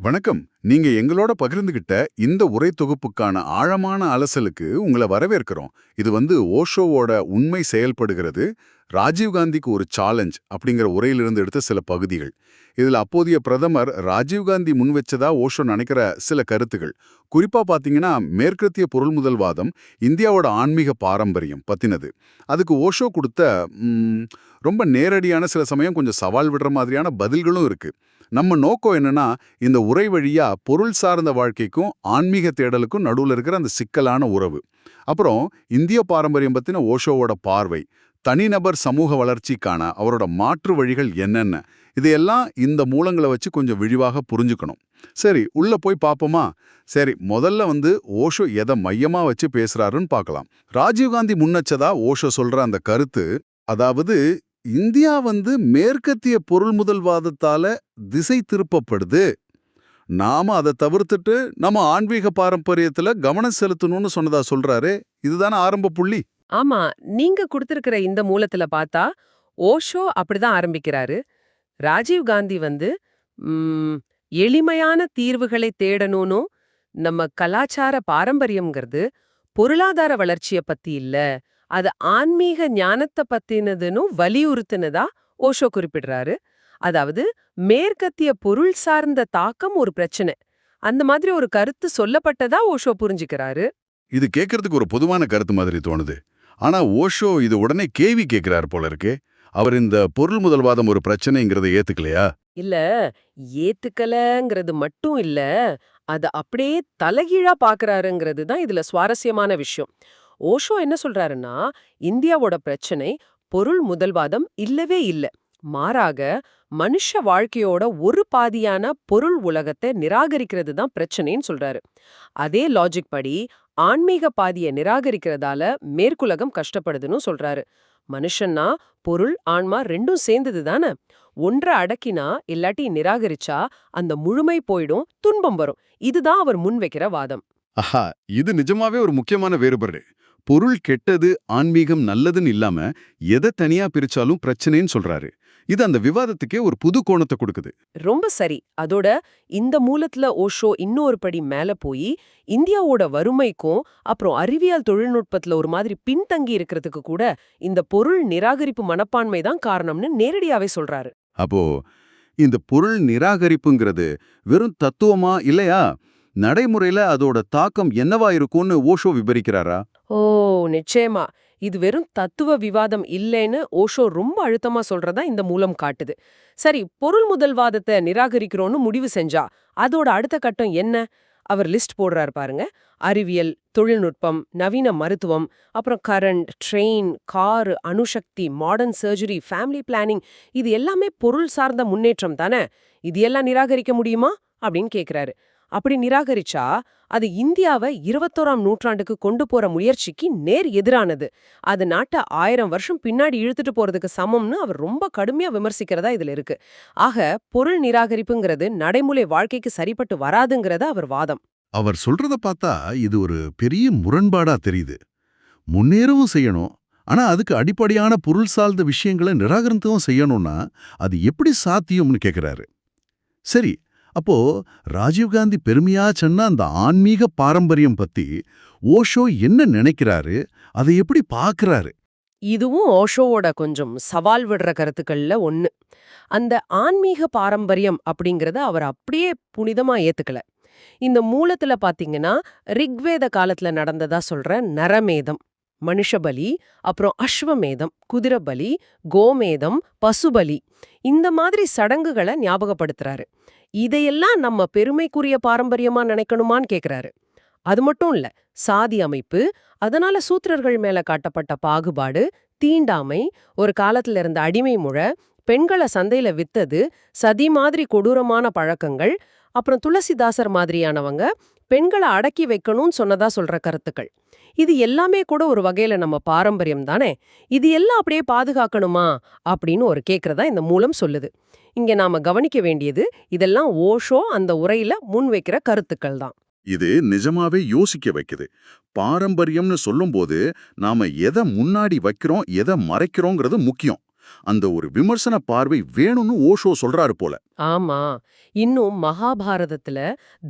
வணக்கம். நீங்க எங்களோட பகிர்ந்துகிட்ட இந்த உரை தொகுப்புக்கான ஆழமான அலசலுக்கு உங்களை வரவேற்கிறோம். இது வந்து ஓஷோவோட உண்மை செயல்படுகிறது. ராஜீவ்காந்திக்கு ஒரு சேலஞ்ச் அப்படிங்கிற உரையிலிருந்து எடுத்த சில பகுதிகள். இதுல அப்போதைய பிரதமர் ராஜீவ்காந்தி முன்வச்சதா ஓஷோ நினைக்கிற சில கருத்துகள். குறிப்பா பாத்தீங்கன்னா மேற்கத்திய பொருள்முதல்வாதம் இந்தியாவோட ஆன்மீக பாரம்பரியம் பத்தினது. அதுக்கு ஓஷோ கொடுத்த ரொம்ப நேரடியான சில சமயம் கொஞ்சம் சவால் விடுற மாதிரியான பதில்களும் இருக்கு. நம்ம நோக்கம் என்னன்னா இந்த உரை வழியா பொருள் சார்ந்த வாழ்க்கைக்கும் ஆன்மீக தேடலுக்கும் நடுவுல இருக்கிற அந்த சிக்கலான உறவு. அப்புறம் இந்திய பாரம்பரியம் பத்தின ஓஷோவோட பார்வை தனிநபர் சமூக வளர்ச்சிக்கான அவரோட மாற்று வழிகள் என்னென்ன இதையெல்லாம் இந்த மூலங்களை வச்சு கொஞ்சம் விழிவாக புரிஞ்சுக்கணும். சரி உள்ள போய் பார்ப்போமா சரி முதல்ல வந்து ஓஷோ எதை மையமா வச்சு பேசுறாருன்னு பார்க்கலாம் ராஜீவ்காந்தி முன்னச்சதா ஓஷோ சொல்ற அந்த கருத்து அதாவது இந்தியா வந்து மேற்கத்திய பொருள் முதல்வாதத்தால திசை திருப்பப்படுது. நாம அதை தவிர்த்துட்டு நம்ம ஆன்மீக பாரம்பரியத்துல கவனம் செலுத்தணும்னு சொன்னதா சொல்றாரு. இதுதானே ஆரம்ப புள்ளி. ஆமா நீங்க கொடுத்திருக்கிற இந்த மூலத்துல பார்த்தா ஓஷோ அப்படிதான் ஆரம்பிக்கிறாரு. ராஜீவ் காந்தி வந்து எளிமையான தீர்வுகளை தேடணும்னு நம்ம கலாச்சார பாரம்பரியம்ங்கிறது பொருளாதார வளர்ச்சிய பத்தி இல்ல. அது ஆன்மீக ஞானத்தை பத்தினதுன்னு வலியுறுத்தினதா ஓஷோ குறிப்பிடுறாரு. அதாவது மேற்கத்திய பொருள் சார்ந்த தாக்கம் ஒரு பிரச்சனை. அந்த மாதிரி ஒரு கருத்து சொல்லப்பட்டதா ஓஷோ புரிஞ்சுக்கிறாரு. இது கேட்கறதுக்கு ஒரு பொதுவான கருத்து மாதிரி தோணுது. ஆனா ஓஷோ இது உடனே கேள்வி கேட்கிறார் போல இருக்கே. அவர் இந்த பொருள் முதல்வாதம் ஒரு பிரச்சனைங்கிறதை ஏத்துக்கலையா? இல்ல ஏத்துக்கலங்கிறது மட்டும் இல்ல அத அப்படியே தலைகீழா பாக்குறாருங்கிறது தான் இதுல சுவாரஸ்யமான விஷயம். ஓஷோ என்ன சொல்றாருன்னா இந்தியாவோட பிரச்சனை பொருள் முதல்வாதம் இல்லவே இல்ல. மாறாக மனுஷ வாழ்க்கையோட ஒரு பாதியான பொருள் உலகத்தை நிராகரிக்கிறது தான் பிரச்சனைன்னு சொல்றாரு. அதே லாஜிக் படி ஆன்மீக பாதியை நிராகரிக்கிறதால மேற்குலகம் கஷ்டப்படுதுன்னு சொல்றாரு. மனுஷன்னா பொருள் ஆன்மா ரெண்டும் சேர்ந்தது தானே. ஒன்றை அடக்கினா இல்லாட்டி நிராகரிச்சா அந்த முழுமை போயிடும் துன்பம் வரும். இதுதான் அவர் முன்வைக்கிற வாதம். ஆஹா இது நிஜமாவே ஒரு முக்கியமான வேறுபாடு. பொருள் கெட்டது ஆன்மீகம் நல்லதுன்னு இல்லாம எதை தனியா பிரிச்சாலும் பிரச்சனைன்னு சொல்றாரு. இது அந்த விவாதத்துக்கே ஒரு புது கோணத்தை கொடுக்குது. ரொம்ப சரி. அதோட இந்த மூலத்துல ஓஷோ இன்னொரு படி மேல போய் இந்தியாவோட வறுமைக்கும் அப்புறம் அறிவியல் தொழில்நுட்பத்துல ஒரு மாதிரி பின்தங்கி இருக்கிறதுக்கு கூட இந்த பொருள் நிராகரிப்பு மனப்பான்மை தான் காரணம்னு நேரடியாவே சொல்றாரு. அப்போ இந்த பொருள் நிராகரிப்புங்கிறது வெறும் தத்துவமா இல்லையா? நடைமுறையில அதோட தாக்கம் என்னவா இருக்கும்னு ஓஷோ விபரிக்கிறாரா? ஓ நிச்சயமா. இது வெறும் தத்துவ விவாதம் இல்லைன்னு ஓஷோ ரொம்ப அழுத்தமா சொல்றதா இந்த மூலம் காட்டுது. சரி பொருள் முதல்வாதத்தை நிராகரிக்கிறோன்னு முடிவு செஞ்சா அதோட அடுத்த கட்டம் என்ன? அவர் லிஸ்ட் போடுறாரு பாருங்க. அறிவியல் தொழில்நுட்பம் நவீன மருத்துவம் அப்புறம் கரண்ட் ட்ரெயின் காரு அணுசக்தி மாடர்ன் சர்ஜரி ஃபேமிலி பிளானிங் இது எல்லாமே பொருள் சார்ந்த முன்னேற்றம் தானே? இது எல்லாம் நிராகரிக்க முடியுமா? அப்படின்னு கேக்குறாரு. அப்படி நிராகரிச்சா அது இந்தியாவை இருபத்தோராம் நூற்றாண்டுக்கு கொண்டு போற முயற்சிக்கு நேர் எதிரானது. அது நாட்டை ஆயிரம் வருஷம் பின்னாடி இழுத்துட்டு போறதுக்கு சமம்னு அவர் ரொம்ப கடுமையா விமர்சிக்கிறதா இதுல இருக்கு. ஆக பொருள் நிராகரிப்புங்கிறது நடைமுறை வாழ்க்கைக்கு சரிப்பட்டு வராதுங்கிறத அவர் வாதம். அவர் சொல்றத பார்த்தா இது ஒரு பெரிய முரண்பாடா தெரியுது. முன்னேறவும் செய்யணும். ஆனா அதுக்கு அடிப்படையான பொருள் சார்ந்த விஷயங்களை நிராகரித்தவும் செய்யணும்னா அது எப்படி சாத்தியம்னு கேக்குறாரு. சரி அப்போ ராஜீவ்காந்தி பெருமையா சொன்ன அந்த ஆன்மீக பாரம்பரியம் பத்தி ஓஷோ என்ன நினைக்கிறாரு? அதை எப்படி பார்க்கறாரு இதுவும் ஓஷோவோட கொஞ்சம் சவால் விடுற கருத்துக்கள்ல ஒன்று அந்த ஆன்மீக பாரம்பரியம் அப்படிங்கறத அவர் அப்படியே புனிதமா ஏத்துக்கல. இந்த மூலத்துல பாத்தீங்கன்னா ரிக்வேத காலத்துல நடந்ததா சொல்ற நரமேதம் மனுஷபலி அப்புறம் அஸ்வமேதம் குதிரபலி கோமேதம் பசுபலி இந்த மாதிரி சடங்குகளை ஞாபகப்படுத்துறாரு. இதையெல்லாம் நம்ம பெருமைக்குரிய பாரம்பரியமா நினைக்கணுமான்னு கேக்குறாரு. அது மட்டும் இல்ல சாதி அமைப்பு அதனால சூத்திரர்கள் மேல காட்டப்பட்ட பாகுபாடு தீண்டாமை ஒரு காலத்துல இருந்த அடிமை முழ பெண்களை சந்தையில வித்தது சதி மாதிரி கொடூரமான பழக்கங்கள் அப்புறம் துளசிதாசர் மாதிரியானவங்க பெண்களை அடக்கி வைக்கணும்னு சொன்னதா சொல்ற கருத்துக்கள். இது எல்லாமே கூட ஒரு வகையில நம்ம பாரம்பரியம் தானே? இது எல்லாம் அப்படியே பாதுகாக்கணுமா? அப்படின்னு ஒரு கேக்குறதா இந்த மூலம் சொல்லுது. இங்க நாம கவனிக்க வேண்டியது இதெல்லாம் ஓஷோ அந்த உரையில முன்வைக்கிற கருத்துக்கள் தான். இது நிஜமாவே யோசிக்க வைக்குது. பாரம்பரியம்னு சொல்லும்போது நாம எதை முன்னாடி வைக்கிறோம் எதை மறைக்கிறோங்கிறது முக்கியம். அந்த ஒரு விமர்சன பார்வை வேணும்னு ஓஷோ சொல்றாரு போல. ஆமா. இன்னும் மகாபாரதத்துல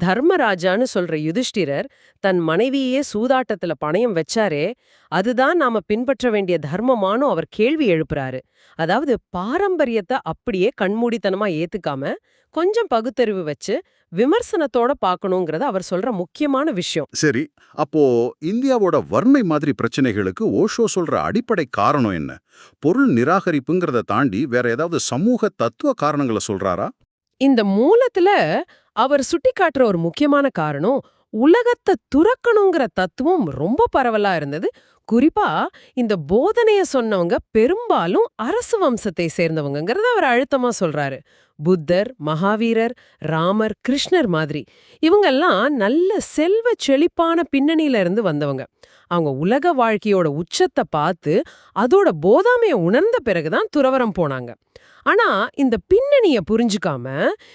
தர்மராஜான்னு சொல்ற யுதிஷ்டிரர் தன் மனைவியே சூதாட்டத்துல பணயம் வச்சாரே அதுதான் நாம பின்பற்ற வேண்டிய தர்மமானும் அவர் கேள்வி எழுப்புறாரு. அதாவது பாரம்பரியத்தை அப்படியே கண்மூடித்தனமா ஏத்துக்காம கொஞ்சம் பகுத்தறிவு வச்சு விமர்சனத்தோட பார்க்கணுங்கிறது அவர் சொல்ற முக்கியமான விஷயம். சரி அப்போ இந்தியாவோட வர்ணை மாதிரி பிரச்சனைகளுக்கு ஓஷோ சொல்ற அடிப்படை காரணம் என்ன? பொருள் நிராகரிப்புங்கிறத தாண்டி வேற ஏதாவது சமூக தத்துவ காரணங்களை சொல்றாரா? இந்த மூலத்துல அவர் சுட்டிக்காட்டுற ஒரு முக்கியமான காரணம் உலகத்தை துறக்கணுங்கிற தத்துவம் ரொம்ப பரவலா இருந்தது. குறிப்பா இந்த போதனைய சொன்னவங்க பெரும்பாலும் அரசு வம்சத்தை சேர்ந்தவங்கங்கறத அவர் அழுத்தமா சொல்றாரு. புத்தர் மகாவீரர் ராமர் கிருஷ்ணர் மாதிரி. இவங்கெல்லாம் நல்ல செல்வ செழிப்பான பின்னணியில இருந்து வந்தவங்க. அவங்க உலக வாழ்க்கையோட உச்சத்தை பார்த்து அதோட போதாமைய உணர்ந்த பிறகுதான் துறவரம் போனாங்க. ஆனா இந்த பின்னணிய புரிஞ்சுக்காம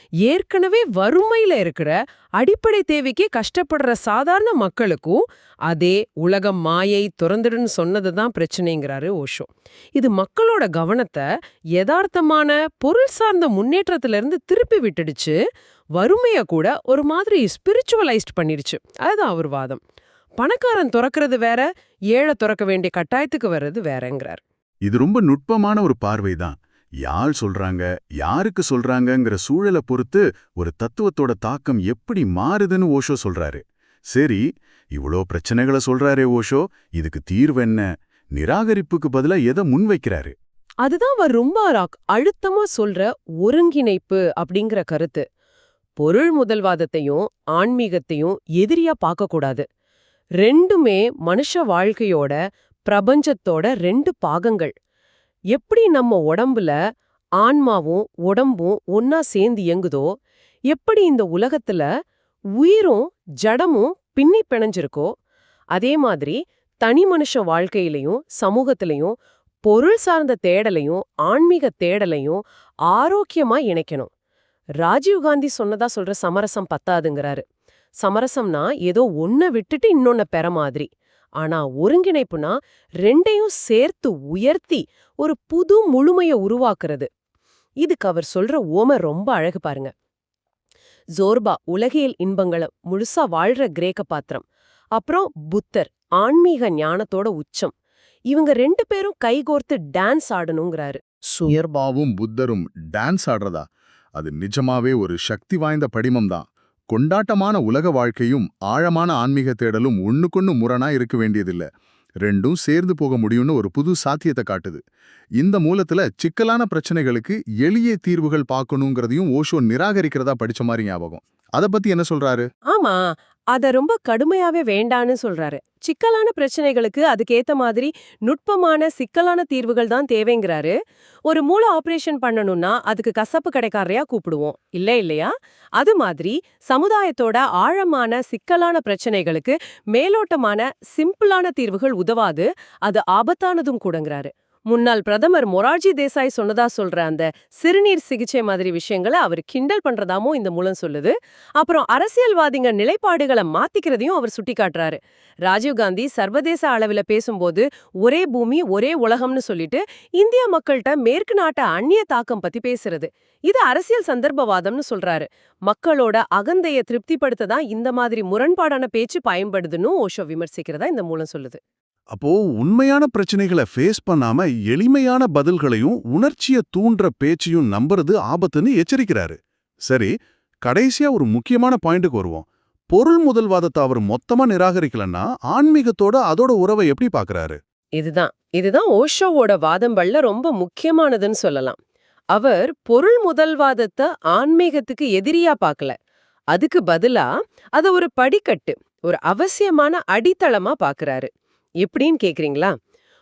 ஏற்கனவே வறுமையில இருக்கிற அடிப்படை தேவைக்கு கஷ்டப்படுற சாதாரண மக்களுக்கும் அதே உலகம் மாயை துறந்துடுன்னு சொன்னதுதான் பிரச்சனைங்கிறாரு ஓஷோ. இது மக்களோட கவனத்தை யதார்த்தமான பொருள் சார்ந்த முன்னேற்றத்துல இருந்து திருப்பி விட்டுடுச்சு. வறுமைய கூட ஒரு மாதிரி ஸ்பிரிச்சுவலைஸ்ட் பண்ணிடுச்சு. அதுதான் அவர் வாதம். பணக்காரன் துறக்கிறது வேற ஏழை துறக்க வேண்டிய கட்டாயத்துக்கு வர்றது வேறங்கிறார். இது ரொம்ப நுட்பமான ஒரு பார்வை தான் யார் சொல்றாங்க யாருக்கு சொல்றாங்கங்கிற சூழலை பொறுத்து ஒரு தத்துவத்தோட தாக்கம் எப்படி மாறுதுன்னு ஓஷோ சொல்றாரு. சரி இவ்ளோ பிரச்சனைகளை சொல்றாரே ஓஷோ இதுக்கு தீர்வு என்ன? நிராகரிப்புக்கு பதிலா எதை முன்வைக்கிறாரு? அதுதான் அவர் ரொம்ப அழுத்தமா சொல்ற ஒருங்கிணைப்பு அப்படிங்கிற கருத்து. பொருள் முதல்வாதத்தையும் ஆன்மீகத்தையும் எதிரியா பார்க்கக்கூடாது ரெண்டுமே மனுஷ வாழ்க்கையோட பிரபஞ்சத்தோட ரெண்டு பாகங்கள். எப்படி நம்ம உடம்புல ஆன்மாவும் உடம்பும் ஒன்னா சேர்ந்து இயங்குதோ எப்படி இந்த உலகத்துல உயிரும் ஜடமும் பின்னி பிணைஞ்சிருக்கோ அதே மாதிரி தனி மனுஷ வாழ்க்கையிலையும் சமூகத்திலையும் பொருள் சார்ந்த தேடலையும் ஆன்மீக தேடலையும் ஆரோக்கியமா இணைக்கணும். ராஜீவ்காந்தி சொன்னதா சொல்ற சமரசம் பத்தாதுங்கிறாரு. சமரசம்னா ஏதோ ஒன்ன விட்டுட்டு இன்னொன்ன பெற மாதிரி. ஆனா ஒருங்கிணைப்புனா ரெண்டையும் சேர்த்து உயர்த்தி ஒரு புது முழுமைய உருவாக்குறது. இதுக்கு அவர் சொல்ற ஓம ரொம்ப அழகு பாருங்க. ஜோர்பா உலகியல் இன்பங்கள முழுசா வாழ்ற கிரேக்க பாத்திரம். அப்புறம் புத்தர் ஆன்மீக ஞானத்தோட உச்சம். இவங்க ரெண்டு பேரும் கைகோர்த்து டான்ஸ் ஆடணுங்கிறாரு. சுயர்பாவும் புத்தரும் டான்ஸ் ஆடுறதா? அது நிஜமாவே ஒரு சக்தி வாய்ந்த படிமம் தான். கொண்டாட்டமான உலக வாழ்க்கையும் ஆழமான ஆன்மீக தேடலும் ஒண்ணுக்கொன்னு முரணா இருக்க வேண்டியதில்லை. ரெண்டும் சேர்ந்து போக முடியும்னு ஒரு புது சாத்தியத்தை காட்டுது. இந்த மூலத்துல சிக்கலான பிரச்சனைகளுக்கு எளிய தீர்வுகள் பார்க்கணுங்கிறதையும் ஓஷோ நிராகரிக்கிறதா படிச்ச மாதிரி ஞாபகம். அதை பத்தி என்ன சொல்றாரு? ஆமா. அத ரொம்ப கடுமையாவே வேண்டான்னு சொல்றாரு. சிக்கலான பிரச்சனைகளுக்கு அதுக்கேத்த மாதிரி நுட்பமான சிக்கலான தீர்வுகள் தான் தேவைங்கிறாரு. ஒரு மூளை ஆபரேஷன் பண்ணணும்னா அதுக்கு கசப்பு கடைக்காரரையா கூப்பிடுவோம். இல்ல இல்லையா? அது மாதிரி சமுதாயத்தோட ஆழமான சிக்கலான பிரச்சனைகளுக்கு மேலோட்டமான சிம்பிளான தீர்வுகள் உதவாது அது ஆபத்தானதும் கூடங்கிறாரு. முன்னாள் பிரதமர் மொரார்ஜி தேசாய் சொன்னதா சொல்ற அந்த சிறுநீர் சிகிச்சை மாதிரி விஷயங்களை அவர் கிண்டல் பண்றதாமோ இந்த மூலம் சொல்லுது. அப்புறம் அரசியல்வாதிங்க நிலைப்பாடுகளை மாத்திக்கிறதையும் அவர் சுட்டிக்காட்டுறாரு. ராஜீவ்காந்தி சர்வதேச அளவில் பேசும்போது ஒரே பூமி ஒரே உலகம்னு சொல்லிட்டு இந்திய மக்கள்கிட்ட மேற்கு நாட்ட அந்நிய தாக்கம் பத்தி பேசுறது. இது அரசியல் சந்தர்ப்பவாதம்னு சொல்றாரு. மக்களோட அகந்தைய திருப்திப்படுத்த தான் இந்த மாதிரி முரண்பாடான பேச்சு பயன்படுதுன்னு ஓஷோ விமர்சிக்கிறதா இந்த மூலம் சொல்லுது. அப்போ உண்மையான பிரச்சனைகளை ஃபேஸ் பண்ணாம எளிமையான பதில்களையும் உணர்ச்சிய தூண்டுற பேச்சையும் நம்புறது ஆபத்துன்னு எச்சரிக்கிறாரு. சரி கடைசியா ஒரு முக்கியமான பாயிண்ட்டுக்கு வருவோம். பொருள் முதல்வாதத்தை அவர் மொத்தமா நிராகரிக்கலன்னா ஆன்மீகத்தோட அதோட உறவை எப்படி பாக்குறாரு? இதுதான். இதுதான் ஓஷோவோட வாதம்பள்ள ரொம்ப முக்கியமானதுன்னு சொல்லலாம். அவர் பொருள் முதல்வாதத்தை ஆன்மீகத்துக்கு எதிரியா பார்க்கல அதுக்கு பதிலா அத ஒரு படிக்கட்டு ஒரு அவசியமான அடித்தளமா பாக்குறாரு. எப்படின்னு கேக்குறீங்களா?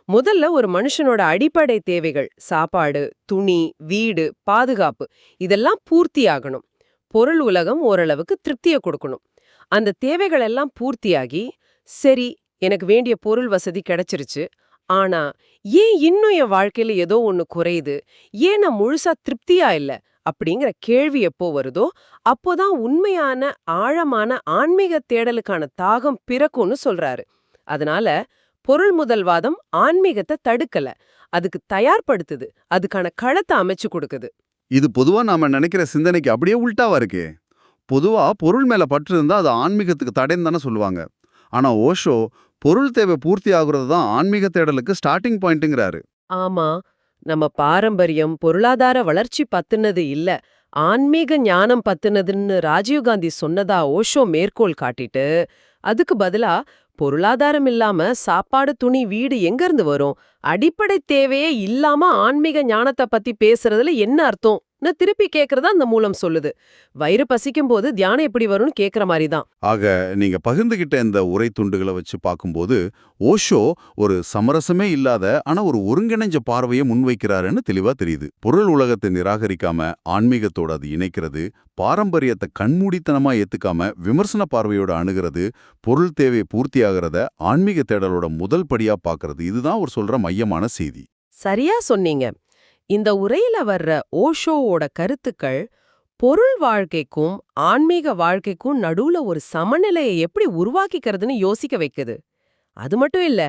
முதல்ல ஒரு மனுஷனோட அடிப்படை தேவைகள் சாப்பாடு துணி வீடு பாதுகாப்பு இதெல்லாம் பூர்த்தியாகணும் பொருள் உலகம் ஓரளவுக்கு திருப்திய கொடுக்கணும். அந்த தேவைகள் எல்லாம் பூர்த்தியாகி சரி எனக்கு வேண்டிய பொருள் வசதி கிடைச்சிருச்சு. ஆனா ஏன் இன்னும் என் வாழ்க்கையில ஏதோ ஒண்ணு குறையுது? ஏன் நான் முழுசா திருப்தியா இல்ல? அப்படிங்கிற கேள்வி எப்போ வருதோ அப்போதான் உண்மையான ஆழமான ஆன்மீக தேடலுக்கான தாகம் பிறக்கும்னு சொல்றாரு. அதனால பொருள் முதல்வாதம் ஆன்மீகத்தை தடுக்கல. அதுக்கு தயார்படுத்துது. அதுக்கான களத்தை அமைச்சு கொடுக்குது. இது பொதுவா நாம நினைக்கிற சிந்தனைக்கு அப்படியே உல்டாவா இருக்கே. பொதுவா பொருள் மேல பற்று இருந்தா அது ஆன்மீகத்துக்கு தடைன்னு தானே சொல்லுவாங்க. ஆனா ஓஷோ பொருள் தேவை பூர்த்தி ஆகுறது தான் ஆன்மீக தேடலுக்கு ஸ்டார்டிங் பாயிண்ட்டுங்கிறாரு ஆமா. நம்ம பாரம்பரியம் பொருளாதார வளர்ச்சி பத்துனது இல்ல. ஆன்மீக ஞானம் பத்துனதுன்னு ராஜீவ்காந்தி சொன்னதா ஓஷோ மேற்கோள் காட்டிட்டு அதுக்கு பதிலா பொருளாதாரம் இல்லாம சாப்பாடு துணி வீடு எங்க இருந்து வரும்? அடிப்படை தேவையே இல்லாம ஆன்மீக ஞானத்தை பத்தி பேசுறதுல என்ன அர்த்தம்? அர்த்தம்னு திருப்பி கேக்குறதா அந்த மூலம் சொல்லுது. வயிறு பசிக்கும் போது தியானம் எப்படி வரும்னு கேக்குற மாதிரி தான் ஆக நீங்க பகிர்ந்துகிட்ட இந்த உரை துண்டுகளை வச்சு பார்க்கும்போது ஓஷோ ஒரு சமரசமே இல்லாத ஆனா ஒரு ஒருங்கிணைஞ்ச பார்வையை முன்வைக்கிறாருன்னு தெளிவா தெரியுது. பொருள் உலகத்தை நிராகரிக்காம ஆன்மீகத்தோட அது இணைக்கிறது பாரம்பரியத்தை கண்மூடித்தனமா ஏத்துக்காம விமர்சன பார்வையோட அணுகிறது பொருள் தேவை பூர்த்தியாகிறத ஆன்மீக தேடலோட முதல் படியா பார்க்கறது இதுதான் அவர் சொல்ற மையமான செய்தி. சரியா சொன்னீங்க. இந்த உரையில வர்ற ஓஷோவோட கருத்துக்கள் பொருள் வாழ்க்கைக்கும் ஆன்மீக வாழ்க்கைக்கும் நடுவுல ஒரு சமநிலையை எப்படி உருவாக்கிக்கிறதுன்னு யோசிக்க வைக்குது. அது மட்டும் இல்ல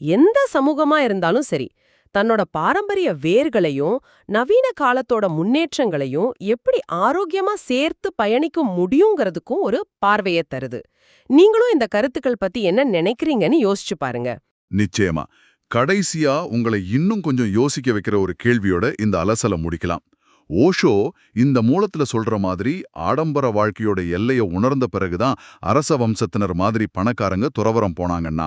எந்த சமூகமா இருந்தாலும் சரி தன்னோட பாரம்பரிய வேர்களையும் நவீன காலத்தோட முன்னேற்றங்களையும் எப்படி ஆரோக்கியமா சேர்த்து பயணிக்க முடியுங்கிறதுக்கும் ஒரு பார்வையை தருது. நீங்களும் இந்த கருத்துக்கள் பத்தி என்ன நினைக்கிறீங்கன்னு யோசிச்சு பாருங்க. நிச்சயமா. கடைசியா உங்களை இன்னும் கொஞ்சம் யோசிக்க வைக்கிற ஒரு கேள்வியோட இந்த அலசலை முடிக்கலாம். ஓஷோ இந்த மூலத்துல சொல்ற மாதிரி ஆடம்பர வாழ்க்கையோட எல்லையை உணர்ந்த பிறகுதான் அரச வம்சத்தினர் மாதிரி பணக்காரங்க துறவரம் போனாங்கன்னா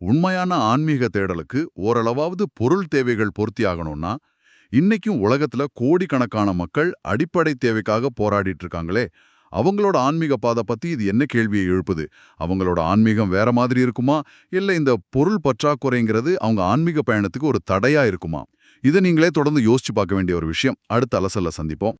உண்மையான ஆன்மீக தேடலுக்கு ஓரளவாவது பொருள் தேவைகள் பூர்த்தியாகணும்னா இன்னைக்கும் உலகத்துல கோடிக்கணக்கான மக்கள் அடிப்படை தேவைக்காக போராடிட்டு இருக்காங்களே அவங்களோட ஆன்மீக பாதை பத்தி இது என்ன கேள்வியை எழுப்புது? அவங்களோட ஆன்மீகம் வேற மாதிரி இருக்குமா? இல்ல இந்த பொருள் பற்றாக்குறைங்கிறது அவங்க ஆன்மீக பயணத்துக்கு ஒரு தடையா இருக்குமா? இதை நீங்களே தொடர்ந்து யோசிச்சு பார்க்க வேண்டிய ஒரு விஷயம். அடுத்த அலசல்ல சந்திப்போம்.